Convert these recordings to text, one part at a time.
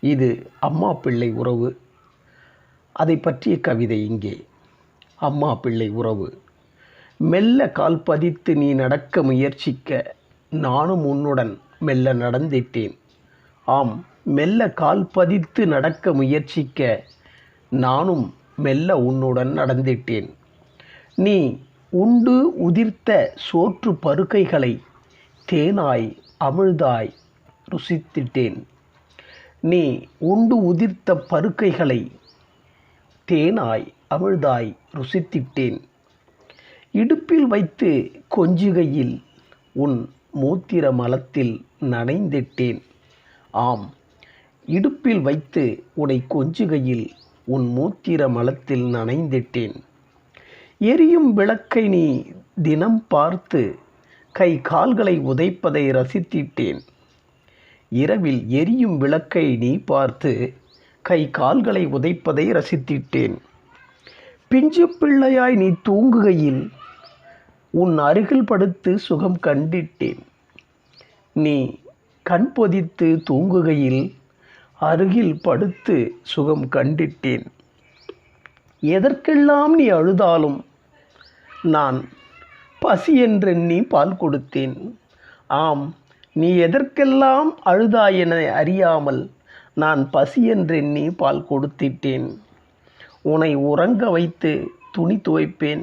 இது அம்மா பிள்ளை உறவு. அதை பற்றிய கவிதை இங்கே. அம்மா பிள்ளை உறவு. மெல்ல கால் பதித்து நீ நடக்க முயற்சிக்க நானும் உன்னுடன் மெல்ல நடந்திட்டேன். ஆம் மெல்ல கால் பதித்து நடக்க முயற்சிக்க நானும் மெல்ல உன்னுடன் நடந்திட்டேன். நீ உண்டு உதிர்த்த சோற்று பருக்கைகளை தேனாய் அமிழ்தாய் ருசித்திட்டேன். நீ உண்டு உதிர்த்த பருக்கைகளை தேனாய் அமிழ்தாய் ருசித்திட்டேன். இடுப்பில் வைத்து கொஞ்சுகையில் உன் மூத்திர மலத்தில் நனைந்திட்டேன். ஆம் இடுப்பில் வைத்து உன்னை கொஞ்சுகையில் உன் மூத்திர மலத்தில் நனைந்திட்டேன். எரியும் விளக்கை நீ தினம் பார்த்து கை கால்களை உதைப்பதை ரசித்திட்டேன். இரவில் எரியும் விளக்கை நீ பார்த்து கை கால்களை உதைப்பதை ரசித்திட்டேன். பிஞ்சு பிள்ளையாய் நீ தூங்குகையில் உன் அருகில் படுத்து சுகம் கண்டிட்டேன். நீ கண் பொதித்து தூங்குகையில் அருகில் படுத்து சுகம் கண்டிட்டேன். எதற்கெல்லாம் நீ அழுதாலும் நான் பசி என்றெண்ணி பால் கொடுத்தேன். ஆம் நீ எதற்கெல்லாம் அழுதாய் என அறியாமல் நான் பசி என்றெண்ணி பால் கொடுத்திட்டேன். உன்னை உறங்க வைத்து துணி துவைப்பேன்.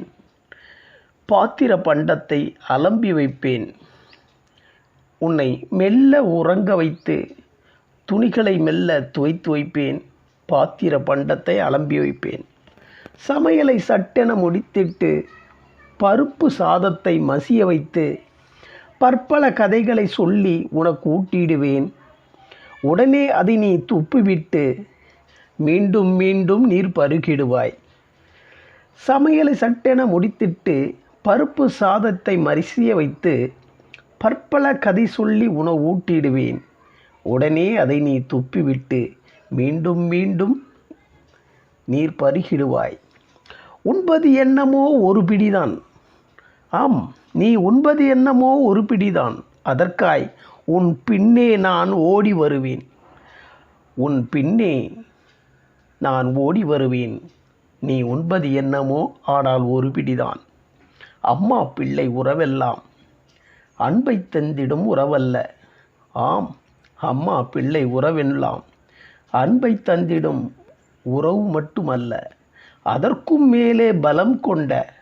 பாத்திர பண்டத்தை அலம்பி வைப்பேன். உன்னை மெல்ல உறங்க வைத்து துணிகளை மெல்ல துவைத்து வைப்பேன் பாத்திர பண்டத்தை அலம்பி வைப்பேன். சமையலை சட்டென முடித்திட்டு பருப்பு சாதத்தை மசிய வைத்து பற்பல கதைகளை சொல்லி உனக்கு ஊட்டிடுவேன். உடனே அதை நீ துப்பிவிட்டு மீண்டும் மீண்டும் நீர் பருகிடுவாய். சமையலை சட்டென முடித்திட்டு பருப்பு சாதத்தை மரிசிய வைத்து பற்பல கதை சொல்லி உணவு ஊட்டிடுவேன். உடனே அதை நீ துப்பிவிட்டு மீண்டும் மீண்டும் நீர் பருகிடுவாய். உண்பது என்னமோ ஒரு பிடிதான். ஆம் நீ உண்பது என்னமோ ஒரு பிடிதான். அதற்காய் உன் பின்னே நான் ஓடி வருவேன். உன் பின்னே நான் ஓடி வருவேன். நீ உண்பது என்னமோ ஆனால் ஒரு பிடிதான். அம்மா பிள்ளை உறவெல்லாம் அன்பை தந்திடும் உறவல்ல. ஆம் அம்மா பிள்ளை உறவெல்லாம் அன்பை தந்திடும் உறவு மட்டுமல்ல. அதற்கும் மேலே பலம் கொண்ட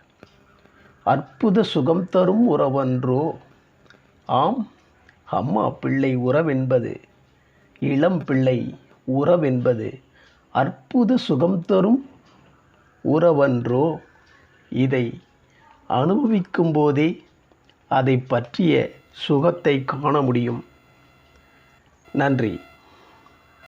அற்புத சுகம் தரும் உறவன்றோ? ஆம் அம்மா பிள்ளை உறவென்பது இளம் பிள்ளை உறவென்பது அற்புத சுகம் தரும் உறவன்றோ? இதை அனுபவிக்கும் போதே அதை பற்றிய சுகத்தை காண முடியும். நன்றி.